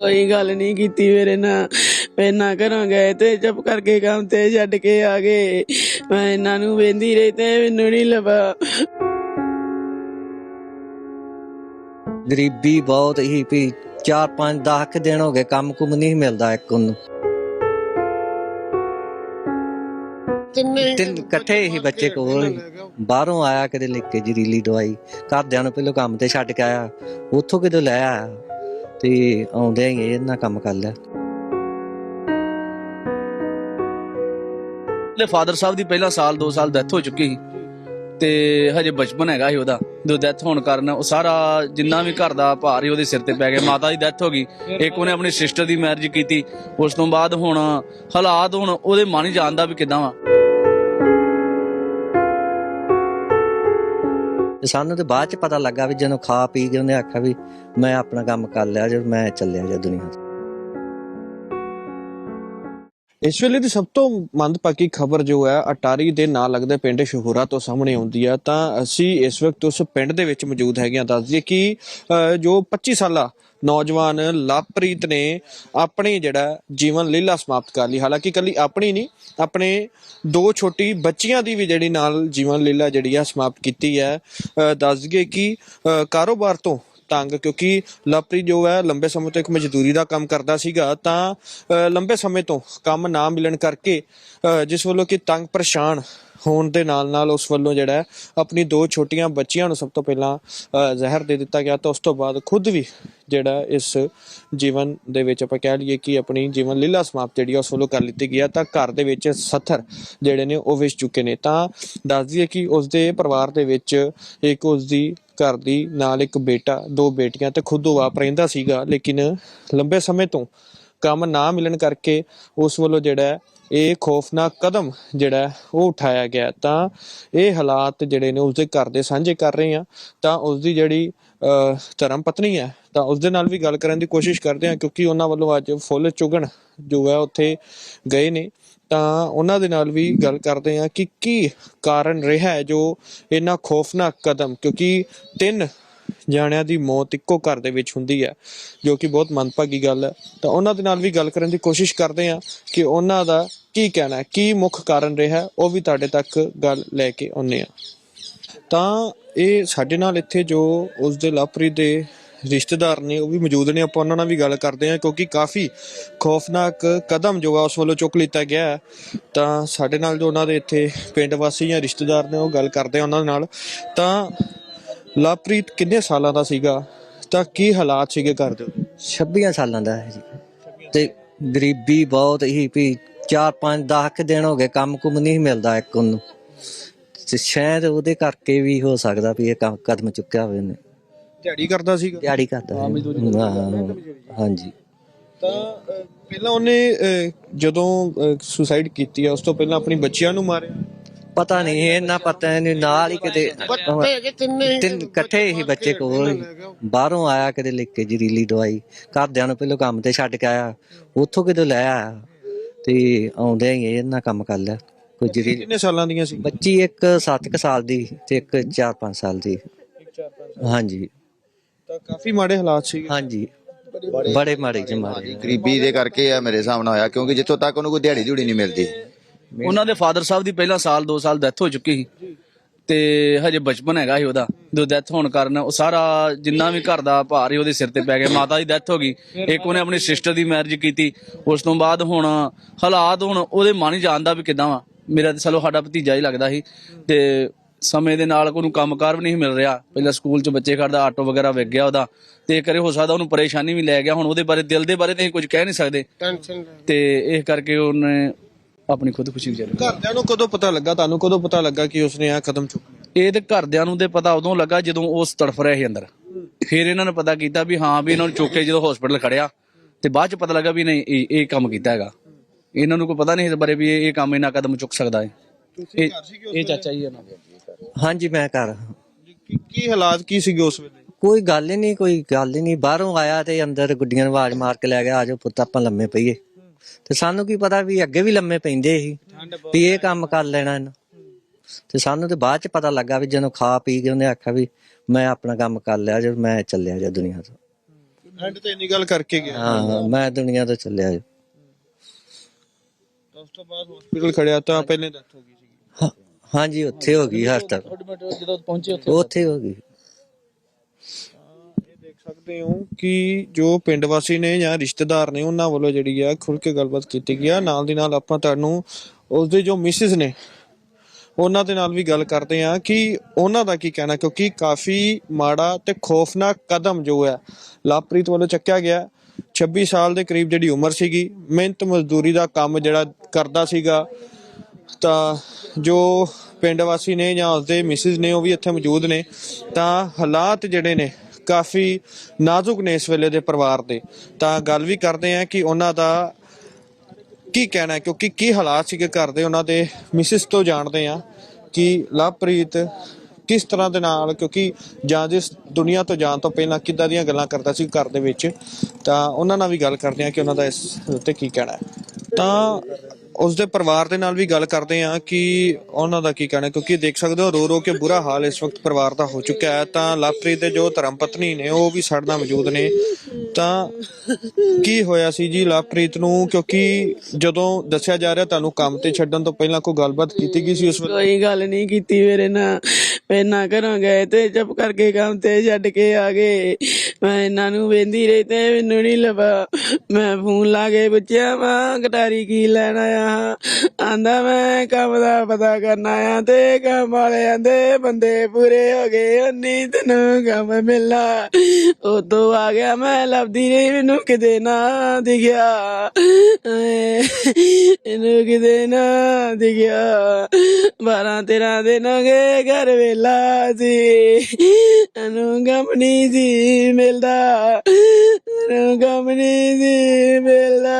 ਕੋਈ ਗੱਲ ਨਹੀਂ ਕੀਤੀ ਮੇਰੇ ਨਾਲ ਪਹਿਲਾਂ ਘਰੋਂ ਗਏ ਤੇ ਚੁੱਪ ਕਰਕੇ ਕੰਮ ਤੇ ਛੱਡ ਕੇ ਆ ਗਏ। ਮੈਂ ਇਹਨਾਂ ਨੂੰ ਵੇਂਦੀ ਰਹੀ ਤੇ ਮੈਨੂੰ ਨਹੀਂ ਲੱਭਾ। ਗਰੀਬੀ ਬਹੁਤ ਹੀ ਵੀ 4 5 10 ਕੁ ਦਿਨ ਹੋ ਗਏ ਕੰਮ ਕੁਮ ਨਹੀਂ ਮਿਲਦਾ ਇੱਕ ਨੂੰ ਤਿੰਨ ਇਕੱਠੇ ਹੀ ਬੱਚੇ ਕੋਲ। ਬਾਹਰੋਂ ਆਇਆ ਕਿਤੇ ਲੈ ਕੇ ਜ਼ਰੀਲੀ ਦਵਾਈ। ਘਰਦਿਆਂ ਨੂੰ ਪਹਿਲਾਂ ਕੰਮ ਤੇ ਛੱਡ ਕੇ ਆਇਆ। ਉੱਥੋਂ ਕਿਤੇ ਲੈ ਆਇਆ। ਤੇ ਆਉਂਦਿਆਂ ਹੀ ਇਹਨਾਂ ਕੰਮ ਕਰ ਲਿਆ। ਲੈ ਫਾਦਰ ਸਾਹਿਬ ਦੀ ਪਹਿਲਾਂ ਸਾਲ 2 ਸਾਲ ਡੈਥ ਹੋ ਚੁੱਕੀ ਸੀ ਤੇ ਹਜੇ ਬਚਪਨ ਹੈਗਾ ਸੀ ਉਹਦਾ। ਜੋ ਡੈਥ ਹੋਣ ਕਾਰਨ ਉਹ ਸਾਰਾ ਜਿੰਨਾ ਵੀ ਘਰ ਦਾ ਭਾਰ ਹੀ ਉਹਦੇ ਸਿਰ ਤੇ ਪੈ ਗਿਆ। ਮਾਤਾ ਦੀ ਡੈਥ ਹੋ ਗਈ। ਇੱਕ ਉਹਨੇ ਆਪਣੀ ਸਿਸਟਰ ਦੀ ਮੈਰਿਜ ਕੀਤੀ। ਉਸ ਤੋਂ ਬਾਅਦ ਹੁਣ ਹਾਲਾਤ ਹੁਣ ਉਹਦੇ ਮਨ ਹੀ ਜਾਣਦਾ ਵੀ ਕਿਦਾਂ ਵਾ। ਤੇ ਸਾਨੂੰ ਤੇ ਬਾਅਦ ਚ ਪਤਾ ਲੱਗਾ ਵੀ ਜਦੋਂ ਖਾ ਪੀ ਕੇ ਉਹਨੇ ਆਖਿਆ ਵੀ ਮੈਂ ਆਪਣਾ ਕੰਮ ਕਰ ਲਿਆ, ਜਦ ਮੈਂ ਚੱਲਿਆ ਜਾ ਦੁਨੀਆ ਤੋਂ। ਇਸ ਵੇਲੇ ਦੀ ਸਭ ਤੋਂ ਮੰਦਭਾਗੀ ਖਬਰ ਜੋ ਹੈ ਅਟਾਰੀ ਦੇ ਨਾਲ ਲੱਗਦੇ ਪਿੰਡ ਸ਼ਹੂਰਾ ਤੋਂ ਸਾਹਮਣੇ ਆਉਂਦੀ ਹੈ। ਤਾਂ ਅਸੀਂ ਇਸ ਵਕਤ ਉਸ ਪਿੰਡ ਦੇ ਵਿੱਚ ਮੌਜੂਦ ਹੈਗੇ ਹਾਂ। ਦੱਸ ਦਈਏ ਕਿ ਜੋ 25 ਸਾਲਾ ਨੌਜਵਾਨ ਲਵਪ੍ਰੀਤ ਨੇ ਆਪਣੀ ਜਿਹੜਾ ਜੀਵਨ ਲੀਲਾ ਸਮਾਪਤ ਕਰ ਲਈ। ਹਾਲਾਂਕਿ ਕੱਲੀ ਆਪਣੀ ਨਹੀਂ ਆਪਣੇ ਦੋ ਛੋਟੀ ਬੱਚੀਆਂ ਦੀ ਵੀ ਜਿਹੜੀ ਨਾਲ ਜੀਵਨ ਲੀਲਾ ਜਿਹੜੀ ਆ ਸਮਾਪਤ ਕੀਤੀ ਹੈ। ਅ, ਦੱਸ ਦਈਏ ਕਿ ਕਾਰੋਬਾਰ ਤੋਂ ਤੰਗ ਕਿਉਂਕਿ ਲਵਪ੍ਰੀਤ ਜੋ ਹੈ ਲੰਬੇ ਸਮੇਂ ਤੋਂ ਇੱਕ ਮਜ਼ਦੂਰੀ ਦਾ ਕੰਮ ਕਰਦਾ ਸੀਗਾ ਤਾਂ ਅ, ਲੰਬੇ ਸਮੇਂ ਤੋਂ ਕੰਮ ਨਾ ਮਿਲਣ ਕਰਕੇ ਅ, ਜਿਸ ਵੱਲੋਂ ਕਿ ਤੰਗ ਪਰੇਸ਼ਾਨ ਹੋਣ ਦੇ ਨਾਲ ਨਾਲ ਉਸ ਵੱਲੋਂ ਜਿਹੜਾ ਆਪਣੀ ਦੋ ਛੋਟੀਆਂ ਬੱਚੀਆਂ ਨੂੰ ਸਭ ਤੋਂ ਪਹਿਲਾਂ ਜ਼ਹਿਰ ਦੇ ਦਿੱਤਾ ਗਿਆ ਤਾਂ ਉਸ ਤੋਂ ਬਾਅਦ ਖੁਦ ਵੀ ਜਿਹੜਾ ਇਸ ਜੀਵਨ ਦੇ ਵਿੱਚ ਆਪਾਂ ਕਹਿ ਲਈਏ ਕਿ ਆਪਣੀ ਜੀਵਨ ਲੀਲਾ ਸਮਾਪਤ ਜਿਹੜੀ ਆ ਉਸ ਵੱਲੋਂ ਕਰ ਲਿੱਤੀ ਗਿਆ ਤਾਂ ਘਰ ਦੇ ਵਿੱਚ ਸੱਥਰ ਜਿਹੜੇ ਨੇ ਉਹ ਵਿਛ ਚੁੱਕੇ ਨੇ। ਤਾਂ ਦੱਸ ਦਈਏ ਕਿ ਉਸ ਦੇ ਪਰਿਵਾਰ ਦੇ ਵਿੱਚ ਇੱਕ ਉਸ ਦੀ ਘਰ ਦੀ ਨਾਲ ਇੱਕ ਬੇਟਾ, ਦੋ ਬੇਟੀਆਂ ਤੇ ਖੁਦ ਉਹ ਆਪ ਰਹਿੰਦਾ ਸੀਗਾ, ਲੇਕਿਨ ਲੰਬੇ ਸਮੇਂ ਤੋਂ ਕੰਮ ਨਾ ਮਿਲਣ ਕਰਕੇ ਉਸ ਵੱਲੋਂ ਜਿਹੜਾ ਇਹ ਖੌਫਨਾਕ ਕਦਮ ਜਿਹੜਾ ਉਹ ਉਠਾਇਆ ਗਿਆ ਤਾਂ ਇਹ ਹਾਲਾਤ ਜਿਹੜੇ ਨੇ ਉਸਦੇ ਘਰ ਦੇ ਸਾਂਝੇ ਕਰ ਰਹੇ ਆ ਤਾਂ ਉਸ ਦੀ ਜਿਹੜੀ ਅਹ, ਧਰਮ ਪਤਨੀ ਹੈ ਤਾਂ ਉਸ ਦੇ ਨਾਲ ਵੀ ਗੱਲ ਕਰਨ ਦੀ ਕੋਸ਼ਿਸ਼ ਕਰਦੇ ਆ ਕਿਉਂਕਿ ਉਹਨਾਂ ਵੱਲੋਂ ਅੱਜ ਫੁੱਲ ਚੁਗਣ ਜੋ ਹੈ ਉੱਥੇ ਗਏ ਨੇ। ਤਾਂ ਉਹਨਾਂ ਦੇ ਨਾਲ ਵੀ ਗੱਲ ਕਰਦੇ ਆ ਕਿ ਕੀ ਕਾਰਨ ਰਿਹਾ ਹੈ ਜੋ ਇਹਨਾਂ ਖੌਫਨਾਕ ਕਦਮ ਕਿਉਂਕਿ ਤਿੰਨ ਜਾਣਿਆਂ ਦੀ ਮੌਤ ਇੱਕੋ ਘਰ ਦੇ ਵਿੱਚ ਹੁੰਦੀ ਹੈ, ਜੋ ਕਿ ਬਹੁਤ ਮੰਦਭਾਗੀ ਗੱਲ ਹੈ। ਤਾਂ ਉਹਨਾਂ ਦੇ ਨਾਲ ਵੀ ਗੱਲ ਕਰਨ ਦੀ ਕੋਸ਼ਿਸ਼ ਕਰਦੇ ਹਾਂ ਕਿ ਉਹਨਾਂ ਦਾ ਕੀ ਕਹਿਣਾ ਕੀ ਮੁੱਖ ਕਾਰਨ ਰਿਹਾ ਉਹ ਵੀ ਤੁਹਾਡੇ ਤੱਕ ਗੱਲ ਲੈ ਕੇ ਆਉਂਦੇ ਆ ਤਾਂ ਇਹ ਸਾਡੇ ਨਾਲ ਇੱਥੇ ਜੋ ਉਸ ਦੇ ਲਵਪ੍ਰੀਤ ਦੇ ਰਿਸ਼ਤੇਦਾਰ ਨੇ, ਉਹ ਵੀ ਮੌਜੂਦ ਨੇ, ਆਪਾਂ ਉਹਨਾਂ ਨਾਲ ਵੀ ਗੱਲ ਕਰਦੇ ਹਾਂ, ਕਿਉਂਕਿ ਕਾਫੀ ਖੌਫਨਾਕ ਕਦਮ ਜੋ ਆ ਉਸ ਵੱਲੋਂ ਚੁੱਕ ਲਿੱਤਾ ਗਿਆ ਹੈ। ਤਾਂ ਸਾਡੇ ਨਾਲ ਜੋ ਉਹਨਾਂ ਦੇ ਇੱਥੇ ਪਿੰਡ ਵਾਸੀ ਜਾਂ ਰਿਸ਼ਤੇਦਾਰ ਨੇ, ਉਹ ਗੱਲ ਕਰਦੇ ਆ ਉਹਨਾਂ ਨਾਲ। ਤਾਂ ਲਵਪ੍ਰੀਤ ਕਿੰਨੇ ਸਾਲਾਂ ਦਾ ਸੀਗਾ? ਤਾਂ ਕੀ ਹਾਲਾਤ ਸੀਗੇ ਘਰ ਦੇ? 26 ਸਾਲਾਂ ਦਾ ਹੈ ਜੀ। ਤੇ ਗਰੀਬੀ ਬਹੁਤ ਹੀ ਵੀ 4 5 10 ਕੁ ਦਿਨ ਹੋ ਗਏ ਕੰਮ ਕੁਮ ਨਹੀਂ ਮਿਲਦਾ ਇੱਕ ਨੂੰ ਤੇ ਸ਼ਾਇਦ ਉਹਦੇ ਕਰਕੇ ਵੀ ਹੋ ਸਕਦਾ ਵੀ ਇਹ ਕੰਮ ਕਦਮ ਚੁੱਕਿਆ ਹੋਵੇ ਨੇ ਦਿਹਾੜੀ ਕਰਦਾ ਸੀਗਾ? ਦਿਹਾੜੀ ਕਰਦਾ ਹੈ। ਹਾਂ, ਹਾਂਜੀ। ਤਾਂ ਅਹ, ਪਹਿਲਾਂ ਉਹਨੇ ਅਹ, ਜਦੋਂ ਸੁਸਾਈਡ ਕੀਤੀ ਆ ਉਸ ਤੋਂ ਪਹਿਲਾਂ ਆਪਣੀ ਬੱਚਿਆਂ ਨੂੰ ਮਾਰਿਆ? ਪਤਾ ਨਹੀਂ ਇਹਨਾਂ ਪਤਾ ਨਹੀਂ ਨਾਲ ਹੀ ਕਿਤੇ ਤਿੰਨ ਇਕੱਠੇ ਹੀ ਬੱਚੇ ਕੋਲ ਹੀ। ਬਾਹਰੋਂ ਆਇਆ ਕਿਤੇ ਲੈ ਕੇ ਜ਼ਰੀਲੀ ਦਵਾਈ ਘਰਦਿਆਂ ਨੂੰ ਪਹਿਲਾਂ ਕੰਮ ਤੇ ਛੱਡ ਕੇ ਆਇਆ ਉੱਥੋਂ ਕਿਤੇ ਲੈ ਆਇਆ ਤੇ ਆਉਂਦਿਆਂ ਹੀ ਇਹਨਾਂ ਕੰਮ ਕਰ ਲਿਆ ਕੋਈ ਜ਼ਰੀਲੀ ਕਿੰਨੇ ਸਾਲਾਂ ਦੀਆਂ ਸੀ? ਬੱਚੀ ਇੱਕ 7 ਸਾਲ ਦੀ ਤੇ ਇੱਕ 4-5 ਸਾਲ ਦੀ। ਹਾਂਜੀ। ਤਾਂ ਕਾਫੀ ਮਾੜੇ ਹਾਲਾਤ ਸੀਗੇ। ਹਾਂਜੀ। ਬੜੇ ਮਾੜੇ ਚ ਮਾਰੇ ਗਰੀਬੀ ਦੇ ਕਰਕੇ ਆ ਮੇਰੇ ਹਿਸਾਬ ਨਾਲ ਹੋਇਆ ਕਿਉਂਕਿ ਜਿੱਥੋਂ ਤੱਕ ਉਹਨੂੰ ਕੋਈ ਦਿਹਾੜੀ ਦਿਹੜੀ ਨਹੀਂ ਮਿਲਦੀ। ਉਹਨਾਂ ਦੇ ਫਾਦਰ ਸਾਹਿਬ ਦੀ ਪਹਿਲਾਂ ਸਾਲ 2 ਸਾਲ ਡੈਥ ਹੋ ਚੁੱਕੀ ਸੀ। ਤੇ ਹਜੇ ਬਚਪਨ ਹੈਗਾ ਸੀ ਉਹਦਾ। ਜੋ ਡੈਥ ਹੋਣ ਕਾਰਨ ਉਹ ਸਾਰਾ ਜਿੰਨਾ ਵੀ ਘਰ ਦਾ ਭਾਰ ਸੀ ਉਹਦੇ ਸਿਰ ਤੇ ਪੈ ਗਿਆ। ਮਾਤਾ ਦੀ ਡੈਥ ਹੋ ਗਈ। ਇੱਕ ਉਹਨੇ ਆਪਣੀ ਸਿਸਟਰ ਦੀ ਮੈਰਿਜ ਕੀਤੀ। ਉਸ ਤੋਂ ਬਾਅਦ ਹੁਣ ਹਾਲਾਤ ਹੁਣ ਉਹਦੇ ਮਨ ਹੀ ਜਾਣਦਾ ਵੀ ਕਿਦਾਂ ਵਾ। ਮੇਰਾ ਤੇ ਚਲੋ ਸਾਡਾ ਭਤੀਜਾ ਹੀ ਲੱਗਦਾ ਸੀ। ਤੇ ਸਮੇਂ ਦੇ ਨਾਲ ਕੋਈ ਨੂੰ ਕੰਮਕਾਰ ਵੀ ਨਹੀਂ ਮਿਲ ਰਿਹਾ। ਪਹਿਲਾਂ ਸਕੂਲ 'ਚ ਬੱਚੇ ਖੜਦਾ ਆਟੋ ਵਗੈਰਾ ਵਿਕ ਗਿਆ ਉਹਦਾ। ਤੇ ਕਰੇ ਹੋ ਸਕਦਾ ਉਹਨੂੰ ਪਰੇਸ਼ਾਨੀ ਵੀ ਲੈ ਗਿਆ। ਹੁਣ ਉਹਦੇ ਬਾਰੇ ਦਿਲ ਦੇ ਬਾਰੇ ਤੇ ਕੁਝ ਕਹਿ ਨਹੀਂ ਸਕਦੇ। ਤੇ ਇਸ ਕਰਕੇ ਉਹਨੇ ਆਪਣੀ ਖੁਦਕੁਸ਼ੀ ਵਿਚਾਰੇ ਘਰਦਿਆਂ ਨੂੰ ਕਦੋਂ ਪਤਾ ਲੱਗਾ? ਤੁਹਾਨੂੰ ਕਦੋਂ ਪਤਾ ਲੱਗਾ ਕਿ ਉਸਨੇ ਇਹ ਕਦਮ ਚੁੱਕਿਆ ਇਹ ਤੇ ਘਰਦਿਆਂ ਨੂੰ ਤੇ ਪਤਾ ਉਦੋਂ ਲੱਗਾ ਜਦੋਂ ਉਸ ਤੜਫ ਰਿਹਾ ਸੀ ਅੰਦਰ। ਫਿਰ ਇਹਨਾਂ ਨੇ ਪਤਾ ਕੀਤਾ ਵੀ ਹਾਂ ਵੀ ਇਹਨਾਂ ਨੂੰ ਚੁੱਕ ਕੇ ਜਦੋਂ ਹਸਪੀਟਲ ਖੜਿਆ ਤੇ ਬਾਅਦ ਚ ਪਤਾ ਲੱਗਾ ਵੀ ਨਹੀਂ ਇਹ ਇਹ ਕੰਮ ਕੀਤਾ ਹੈਗਾ। ਇਹਨਾਂ ਨੂੰ ਕੋਈ ਪਤਾ ਨਹੀਂ ਇਸ ਬਾਰੇ ਵੀ ਇਹ ਇਹ ਕੰਮ ਇਹਨਾਂ ਕਦਮ ਚੁੱਕ ਸਕਦਾ ਹੈ। ਇਹ ਇਹ ਚਾਚਾ ਜੀ ਇਹਨਾਂ ਦੇ ਹਾਂਜੀ ਮੈਂ ਕਰ ਕੀ ਕੀ ਹਾਲਾਤ ਕੀ ਸੀਗੇ ਉਸ ਵੇਲੇ? ਕੋਈ ਗੱਲ ਹੀ ਨਹੀਂ ਕੋਈ ਗੱਲ ਹੀ ਨਹੀਂ। ਬਾਹਰੋਂ ਆਇਆ ਤੇ ਅੰਦਰ ਗੁੱਡੀਆਂ ਨੂੰ ਆਵਾਜ਼ ਮਾਰ ਕੇ ਲੈ ਗਿਆ ਆਜੋ ਪੁੱਤ ਆਪਾਂ ਲੰਮੇ ਪਈਏ। ਤੇ ਸਾਨੂੰ ਕੀ ਪਤਾ ਵੀ ਅੱਗੇ ਵੀ ਲੰਮੇ ਪੈਂਦੇ ਸੀ ਵੀ ਇਹ ਕੰਮ ਕਰ ਲੈਣਾ ਇਹਨਾਂ। ਤੇ ਸਾਨੂੰ ਤੇ ਬਾਅਦ ਚ ਪਤਾ ਲੱਗਾ ਵੀ ਜਦੋਂ ਖਾ ਪੀ ਕੇ ਉਹਨੇ ਆਖਿਆ ਵੀ ਮੈਂ ਆਪਣਾ ਕੰਮ ਕਰ ਲਿਆ ਜਦ ਮੈਂ ਚੱਲਿਆ ਜਾ ਦੁਨੀਆ ਤੋਂ। ਐਂਡ ਤੇ ਇੰਨੀ ਗੱਲ ਕਰਕੇ ਗਿਆ। ਹਾਂ ਮੈਂ ਦੁਨੀਆ ਤੋਂ ਚੱਲਿਆ ਜੀ। ਉਸ ਤੋਂ ਬਾਅਦ ਹਸਪੀਟਲ ਖੜਿਆ ਤਾਂ ਪਹਿਲੇ ਡੈਥ ਹੋ ਗਈ ਸੀ ਹਾਂ- ਹਾਂਜੀ ਉੱਥੇ ਹੋ ਗਈ ਹਸਪਤਾਲ। ਜਦੋਂ ਪਹੁੰਚੇ ਉੱਥੇ। ਉੱਥੇ ਹੋ ਗਈ। ਸਕਦੇ ਹੋ ਕਿ ਜੋ ਪਿੰਡ ਵਾਸੀ ਨੇ ਜਾਂ ਰਿਸ਼ਤੇਦਾਰ ਨੇ ਉਹਨਾਂ ਵੱਲੋਂ ਜਿਹੜੀ ਆ ਖੁੱਲ ਕੇ ਗੱਲਬਾਤ ਕੀਤੀ ਗਈ ਆ। ਨਾਲ ਦੀ ਨਾਲ ਆਪਾਂ ਤੁਹਾਨੂੰ ਉਸਦੇ ਜੋ ਮਿਸਿਸ ਨੇ, ਉਹਨਾਂ ਦੇ ਨਾਲ ਵੀ ਗੱਲ ਕਰਦੇ ਆ ਕਿ ਉਹਨਾਂ ਦਾ ਕੀ ਕਹਿਣਾ, ਕਿਉਂਕਿ ਕਾਫੀ ਮਾੜਾ ਤੇ ਖੌਫਨਾਕ ਕਦਮ ਜੋ ਹੈ, ਲਾਪ੍ਰੀਤ ਵੱਲੋਂ ਚੱਕਿਆ ਗਿਆ। 26 ਸਾਲ ਦੇ ਕਰੀਬ ਜਿਹੜੀ ਉਮਰ ਸੀਗੀ, ਮਿਹਨਤ ਮਜ਼ਦੂਰੀ ਦਾ ਕੰਮ ਜਿਹੜਾ ਕਰਦਾ ਸੀਗਾ, ਤਾਂ ਜੋ ਪਿੰਡ ਵਾਸੀ ਨੇ ਜਾਂ ਉਸਦੇ ਮਿਸਿਸ ਨੇ ਉਹ ਵੀ ਇੱਥੇ ਮੌਜੂਦ ਨੇ, ਤਾਂ ਹਾਲਾਤ ਜਿਹੜੇ ਨੇ ਕਾਫੀ ਨਾਜ਼ੁਕ ਨੇ ਇਸ ਵੇਲੇ ਦੇ ਪਰਿਵਾਰ ਦੇ। ਤਾਂ ਗੱਲ ਵੀ ਕਰਦੇ ਆ ਕਿ ਉਹਨਾਂ ਦਾ ਕੀ ਕਹਿਣਾ ਹੈ, ਕਿਉਂਕਿ ਕੀ ਹਾਲਾਤ ਸੀਗੇ ਘਰ ਦੇ, ਉਹਨਾਂ ਦੇ ਮਿਸਿਸ ਤੋਂ ਜਾਣਦੇ ਆ ਕਿ ਲਵਪ੍ਰੀਤ ਕਿਸ ਤਰ੍ਹਾਂ ਦੇ ਨਾਲ, ਕਿਉਂਕਿ ਜਾਂ ਜਿਸ ਦੁਨੀਆ ਤੋਂ ਜਾਣ ਤੋਂ ਪਹਿਲਾਂ ਕਿੱਦਾਂ ਦੀਆਂ ਗੱਲਾਂ ਕਰਦਾ ਸੀ ਘਰ ਦੇ ਵਿੱਚ, ਤਾਂ ਉਹਨਾਂ ਨਾਲ ਵੀ ਗੱਲ ਕਰਦੇ ਆ ਕਿ ਉਹਨਾਂ ਦਾ ਇਸ ਉੱਤੇ ਕੀ ਕਹਿਣਾ ਹੈ। ਤਾਂ ਉਸ ਦੇ ਪਰਿਵਾਰ ਦੇ ਨਾਲ ਵੀ ਗੱਲ ਕਰਦੇ ਆ ਕਿ ਉਹਨਾਂ ਦਾ ਕੀ ਕਹਿਣਾ, ਕਿਉਂਕਿ ਦੇਖ ਸਕਦੇ ਹੋ ਰੋ ਰੋ ਕੇ ਬੁਰਾ ਹਾਲ ਇਸ ਵਕਤ ਪਰਿਵਾਰ ਦਾ ਹੋ ਚੁੱਕਾ ਹੈ। ਤਾਂ ਲਵਪ੍ਰੀਤ ਦੇ ਜੋ ਧਰਮ ਪਤਨੀ ਨੇ, ਉਹ ਵੀ ਸਾਡੇ ਨਾਲ ਮੌਜੂਦ ਨੇ। ਤਾਂ ਕੀ ਹੋਇਆ ਸੀ ਜੀ ਲਵਪ੍ਰੀਤ ਨੂੰ? ਕਿਉਂਕਿ ਜਦੋਂ ਦੱਸਿਆ ਜਾ ਰਿਹਾ ਤੁਹਾਨੂੰ ਕੰਮ ਤੇ ਛੱਡਣ ਤੋਂ ਪਹਿਲਾਂ ਕੋਈ ਗੱਲਬਾਤ ਕੀਤੀ ਗਈ ਸੀ ਉਸ ਵੇਲੇ ਕੋਈ ਗੱਲ ਨਹੀਂ ਕੀਤੀ ਮੇਰੇ ਨਾਲ। ਪਹਿਲਾਂ ਘਰੋਂ ਗਏ ਤੇ ਚੁੱਪ ਕਰਕੇ ਕੰਮ ਤੇ ਛੱਡ ਕੇ ਆ ਗਏ। ਮੈਂ ਇਹਨਾਂ ਨੂੰ ਵੇਂਦੀ ਰਹੀ ਤੇ ਮੈਨੂੰ ਨਹੀਂ ਲੱਭਾ। ਮੈਂ ਫੋਨ ਲਾ ਕੇ ਪੁੱਛਿਆ, ਮਾਂ, ਗਟਾਰੀ ਕੀ ਲੈਣ ਆਇਆ? ਹਾਂ ਆਂਦਾ ਮੈਂ ਕੰਮ ਦਾ ਪਤਾ ਕਰਨਾ ਆ ਤੇ ਕੰਮ ਵਾਲੇ ਆਂਦੇ ਬੰਦੇ ਪੂਰੇ ਹੋ ਗਏ। ਉਨੀ ਤੈਨੂੰ ਕੰਮ ਮਿਲਣਾ। ਉਦੋਂ ਆ ਗਿਆ ਮੈਂ ਲੱਭਦੀ ਰਹੀ ਮੈਨੂੰ ਕਿਤੇ ਨਾ ਦਿਖਿਆ। ਐ, ਇਹਨੂੰ ਕਿਤੇ ਨਾ ਦਿਖਿਆ। 12 13 ਦਿਨ ਹੋ ਗਏ ਘਰ ਵੇਲਾ ਸੀ। ਇਹਨੂੰ ਗਮ ਨਹੀਂ ਸੀ ਮਿਲਦਾ। ਸੀ ਮਿਲਦਾ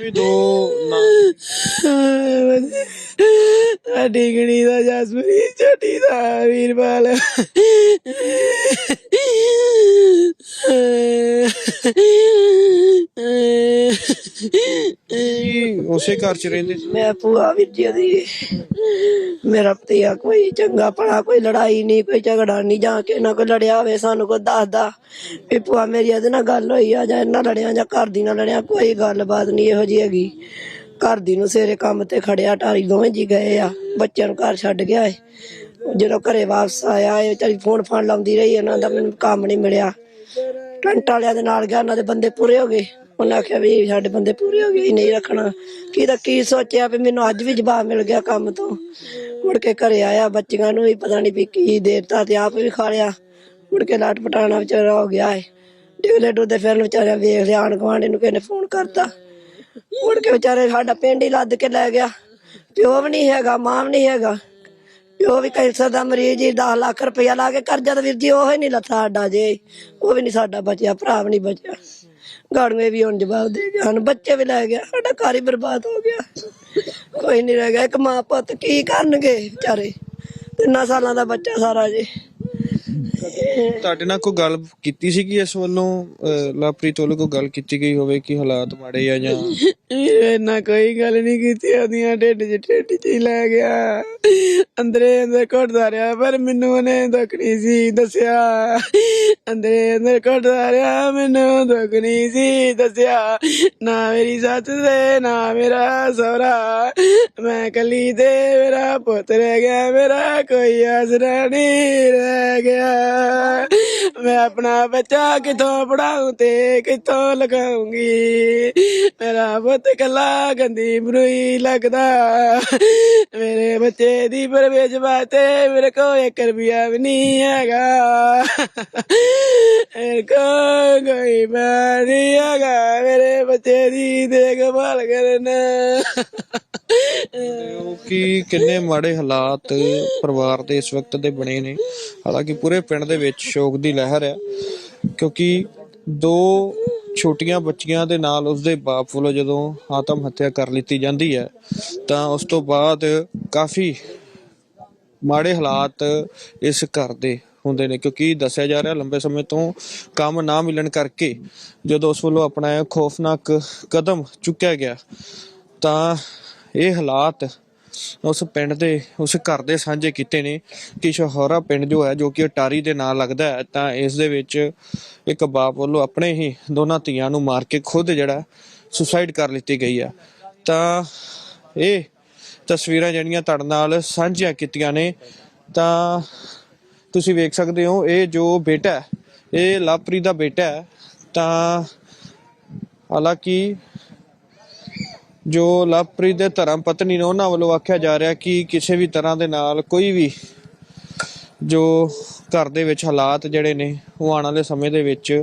ਵੀ ਦੋ ਜਸਪਰੀ ਛੋਟੀ ਦਾ ਵੀਰਵਾਲ ਕੀ ਉਸੇ ਘਰ 'ਚ ਰਹਿੰਦੇ ਸੀ। ਮੈਂ ਭੂਆ ਵਿਦਿਆ ਦੀ ਮੇਰਾ ਪਤੀਆ ਕੋਈ ਚੰਗਾ ਭਲਾ ਕੋਈ ਲੜਾਈ ਨਹੀਂ ਕੋਈ ਝਗੜਾ ਨਹੀਂ ਜਾਂ ਕਿ ਨਾ ਕੋਈ ਲੜਿਆ ਹੋਵੇ ਸਾਨੂੰ ਕੋਈ ਦੱਸਦਾ ਵੀ ਭੂਆ ਮੇਰੀ ਇਹਦੇ ਨਾਲ ਗੱਲ ਹੋਈ ਆ ਜਾਂ ਇਹਨਾਂ ਲੜਿਆ ਜਾਂ ਘਰ ਦੀ ਨਾਲ ਲੜਿਆ ਕੋਈ ਗੱਲਬਾਤ ਨਹੀਂ ਇਹੋ ਜਿਹੀ ਹੈਗੀ। ਘਰ ਦੀ ਨੂੰ ਸਵੇਰੇ ਕੰਮ ਤੇ ਖੜਿਆ ਟਾਰੀ ਦੋਵੇਂ ਜੀ ਗਏ ਆ ਬੱਚਿਆਂ ਨੂੰ ਘਰ ਛੱਡ ਗਿਆ ਏ। ਜਦੋਂ ਘਰੇ ਵਾਪਸ ਆਇਆ ਇਹ ਵਿਚਾਰੀ ਫੋਨ ਫਾਨ ਲਾਉਂਦੀ ਰਹੀ ਇਹਨਾਂ ਦਾ ਮੈਨੂੰ ਕੰਮ ਨਹੀਂ ਮਿਲਿਆ। ਟੰਟ ਵਾਲਿਆਂ ਦੇ ਨਾਲ ਗਿਆ ਉਹਨਾਂ ਦੇ ਬੰਦੇ ਪੂਰੇ ਹੋ ਗਏ। ਉਹਨਾਂ ਆਖਿਆ ਵੀ ਸਾਡੇ ਬੰਦੇ ਪੂਰੇ ਹੋ ਗਏ ਨਹੀਂ ਰੱਖਣਾ। ਕੀ ਤਾਂ ਕੀ ਸੋਚਿਆ ਵੀ ਮੈਨੂੰ ਅੱਜ ਵੀ ਜਵਾਬ ਮਿਲ ਗਿਆ ਕੰਮ ਤੋਂ। ਮੁੜ ਕੇ ਘਰੇ ਆਇਆ, ਬੱਚਿਆਂ ਨੂੰ ਵੀ ਪਤਾ ਨਹੀਂ ਵੀ ਕੀ ਦੇਤਾ ਤੇ ਆਪ ਵੀ ਖਾ ਲਿਆ। ਮੁੜ ਕੇ ਲਾਟ ਪਟਾਣਾ ਵਿਚਾਰਾ ਹੋ ਗਿਆ ਏ। ਡਿਗਲੇ ਡੁੱਦੇ ਫਿਰਨ ਵਿਚਾਰਿਆ ਵੇਖ ਲਿਆ ਆਣ ਗੁਆਂਢ ਨੂੰ ਕਿਸੇ ਫੋਨ ਕਰਤਾ। ਮੁੜ ਕੇ ਵਿਚਾਰੇ ਸਾਡਾ ਪਿੰਡ ਹੀ ਲੱਦ ਕੇ ਲੈ ਗਿਆ। ਪਿਓ ਵੀ ਨਹੀਂ ਹੈਗਾ, ਮਾਂ ਵੀ ਨਹੀਂ ਹੈਗਾ। ਪਿਓ ਵੀ ਕੈਂਸਰ ਦਾ ਮਰੀਜ਼ ਹੀ 10 ਲੱਖ ਰੁਪਇਆ ਲਾ ਕੇ ਕਰਜ਼ਾ ਤਾਂ ਵੀਰ ਜੀ, ਉਹ ਹੀ ਨਹੀਂ ਲੱਥਾ ਸਾਡਾ ਜੇ। ਉਹ ਵੀ ਨਹੀਂ ਸਾਡਾ ਬਚਿਆ, ਭਰਾ ਵੀ ਨਹੀਂ ਬਚਿਆ। ਗਾੜੂਏ ਵੀ ਹੁਣ ਜਵਾਬ ਦੇ ਗਏ ਹਨ ਬੱਚੇ ਵੀ ਲੈ ਗਿਆ, ਸਾਡਾ ਘਰ ਹੀ ਬਰਬਾਦ ਹੋ ਗਿਆ। ਕੋਈ ਨਹੀਂ ਰਹਿ ਗਿਆ, ਇੱਕ ਮਾਂ ਪੁੱਤ ਕੀ ਕਰਨਗੇ ਵਿਚਾਰੇ? ਤਿੰਨਾਂ ਸਾਲਾਂ ਦਾ ਬੱਚਾ ਸਾਰਾ ਜੇ। ਤੁਹਾਡੇ ਨਾਲ ਕੋਈ ਗੱਲ ਕੀਤੀ ਸੀ ਕਿ ਇਸ ਵੱਲੋਂ? ਅਹ, ਵੱਲੋਂ ਕੋਈ ਗੱਲ ਕੀਤੀ ਗਈ ਹੋਵੇ ਕਿ ਹਾਲਾਤ ਮਾੜੇ ਆ ਜਾਂ? ਵੀਰੇ ਨਾ ਕੋਈ ਗੱਲ ਨਹੀਂ ਕੀਤੀ। ਉਹਦੀਆਂ ਢਿੱਡ 'ਚ ਢਿੱਡ 'ਚ ਹੀ ਲੈ ਗਿਆ। ਅੰਦਰੇ ਅੰਦਰ ਘੁੱਟਦਾ ਰਿਹਾ ਪਰ ਮੈਨੂੰ ਉਹਨੇ ਦੁੱਖ ਨਹੀਂ ਸੀ ਦੱਸਿਆ। ਅੰਦਰੇ ਅੰਦਰ ਘੁੱਟਦਾ ਰਿਹਾ ਮੈਨੂੰ ਦੁੱਖ ਨਹੀਂ ਸੀ ਦੱਸਿਆ। ਨਾ ਮੇਰੀ ਸੱਸ ਦੇ ਨਾ ਮੇਰਾ ਸਹੁਰਾ। ਮੈਂ ਕੱਲੀ ਤੇ ਮੇਰਾ ਪੁੱਤ ਰਹਿ ਗਿਆ ਮੇਰਾ ਕੋਈ ਆਸਰਾ ਨਹੀਂ ਰਹਿ ਗਿਆ। ਮੈਂ ਆਪਣਾ ਬੱਚਾ ਕਿੱਥੋਂ ਪੜਾਉਂ ਤੇ ਕਿੱਥੋਂ ਲਗਾਉਂਗੀ ਮੇਰਾ ਪੁੱਤ ਕੱਲਾ ਗੰਦੀ ਬਰੂਈ ਲੱਗਦਾ। ਮੇਰੇ ਬੱਚੇ ਦੀ ਪਰਵੇਜ ਵਾਸਤੇ ਮੇਰੇ ਕੋਲ ਇੱਕ ਰੁਪਿਆ ਵੀ ਨਹੀਂ ਹੈਗਾ। ਮੇਰੇ ਕੋਲ ਕੋਈ ਮੈਂ ਨਹੀਂ ਹੈਗਾ। ਮੇਰੇ ਬੱਚੇ ਦੀ ਦੇਖਭਾਲ ਕਰਨ। ਉਹ ਕਿ ਕਿੰਨੇ ਮਾੜੇ ਹਾਲਾਤ ਪਰਿਵਾਰ ਦੇ ਇਸ ਵਕਤ ਦੇ ਬਣੇ ਨੇ। ਹਾਲਾਂਕਿ ਪੂਰੇ ਪਿੰਡ ਦੇ ਵਿੱਚ ਸ਼ੋਕ ਦੀ ਲਹਿਰ ਹੈ ਕਿਉਂਕਿ ਦੋ ਛੋਟੀਆਂ ਬੱਚੀਆਂ ਦੇ ਨਾਲ ਉਸਦੇ ਬਾਪ ਵੱਲੋਂ ਜਦੋਂ ਆਤਮ ਹੱਤਿਆ ਕਰ ਲਿੱਤੀ ਜਾਂਦੀ ਹੈ ਤਾਂ ਉਸ ਤੋਂ ਬਾਅਦ ਕਾਫੀ ਮਾੜੇ ਹਾਲਾਤ ਇਸ ਘਰ ਦੇ ਹੁੰਦੇ ਨੇ ਕਿਉਂਕਿ ਦੱਸਿਆ ਜਾ ਰਿਹਾ ਲੰਬੇ ਸਮੇਂ ਤੋਂ ਕੰਮ ਨਾ ਮਿਲਣ ਕਰਕੇ ਜਦੋਂ ਉਸ ਵੱਲੋਂ ਆਪਣਾ ਖੌਫਨਾਕ ਕਦਮ ਚੁੱਕਿਆ ਗਿਆ ਤਾਂ ਇਹ ਹਾਲਾਤ ਉਸ ਪਿੰਡ ਦੇ, ਉਸ ਘਰ ਦੇ ਸਾਂਝੇ ਕੀਤੇ ਨੇ ਕਿ ਸ਼ਹੌਰਾ ਪਿੰਡ ਜੋ ਹੈ, ਜੋ ਕਿ ਅਟਾਰੀ ਦੇ ਨਾਲ ਲੱਗਦਾ ਹੈ, ਤਾਂ ਇਸ ਦੇ ਵਿੱਚ ਇੱਕ ਬਾਪ ਵੱਲੋਂ ਆਪਣੇ ਹੀ ਦੋਨਾਂ ਧੀਆਂ ਨੂੰ ਮਾਰ ਕੇ ਖੁਦ ਜਿਹੜਾ ਸੁਸਾਈਡ ਕਰ ਲਿੱਤੀ ਗਈ ਆ ਤਾਂ ਇਹ ਤਸਵੀਰਾਂ ਜਿਹੜੀਆਂ ਤੁਹਾਡੇ ਨਾਲ ਸਾਂਝੀਆਂ ਕੀਤੀਆਂ ਨੇ, ਤਾਂ ਤੁਸੀਂ ਵੇਖ ਸਕਦੇ ਹੋ, ਇਹ ਜੋ ਬੇਟਾ ਇਹ ਲਵਪ੍ਰੀਤ ਦਾ ਬੇਟਾ ਹੈ, ਤਾਂ ਹਾਲਾਂਕਿ ਜੋ ਲਵਪ੍ਰੀਤ ਦੇ ਧਰਮ ਪਤਨੀ ਨੇ ਉਹਨਾਂ ਵੱਲੋਂ ਆਖਿਆ ਜਾ ਰਿਹਾ ਕਿ ਕਿਸੇ ਵੀ ਤਰ੍ਹਾਂ ਦੇ ਨਾਲ ਕੋਈ ਵੀ ਜੋ ਘਰ ਦੇ ਵਿੱਚ ਹਾਲਾਤ ਜਿਹੜੇ ਨੇ, ਉਹ ਆਉਣ ਵਾਲੇ ਸਮੇਂ ਦੇ ਵਿੱਚ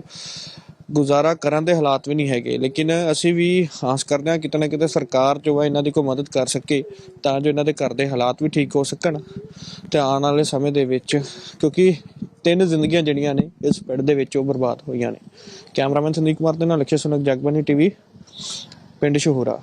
ਗੁਜ਼ਾਰਾ ਕਰਨ ਦੇ ਹਾਲਾਤ ਵੀ ਨਹੀਂ ਹੈਗੇ। ਲੇਕਿਨ ਅਸੀਂ ਵੀ ਆਸ ਕਰਦੇ ਹਾਂ ਕਿਤੇ ਨਾ ਕਿਤੇ ਸਰਕਾਰ ਜੋ ਹੈ ਇਹਨਾਂ ਦੀ ਕੋਈ ਮਦਦ ਕਰ ਸਕੇ ਤਾਂ ਜੋ ਇਹਨਾਂ ਦੇ ਘਰ ਦੇ ਹਾਲਾਤ ਵੀ ਠੀਕ ਹੋ ਸਕਣ ਤੇ ਆਉਣ ਵਾਲੇ ਸਮੇਂ ਦੇ ਵਿੱਚ, ਕਿਉਂਕਿ ਤਿੰਨ ਜ਼ਿੰਦਗੀਆਂ ਜਿਹੜੀਆਂ ਨੇ, ਇਸ ਪਿੰਡ ਦੇ ਵਿੱਚ ਉਹ ਬਰਬਾਦ ਹੋਈਆਂ ਨੇ। ਕੈਮਰਾਮੈਨ ਸੰਦੀਪ ਕੁਮਾਰ ਦੇ ਨਾਲ ਲਖੇ ਸੁਨਕ ਜਗਬਾਨੀ ਟੀਵੀ, ਪਿੰਡ ਸ਼ਹੂਰਾ।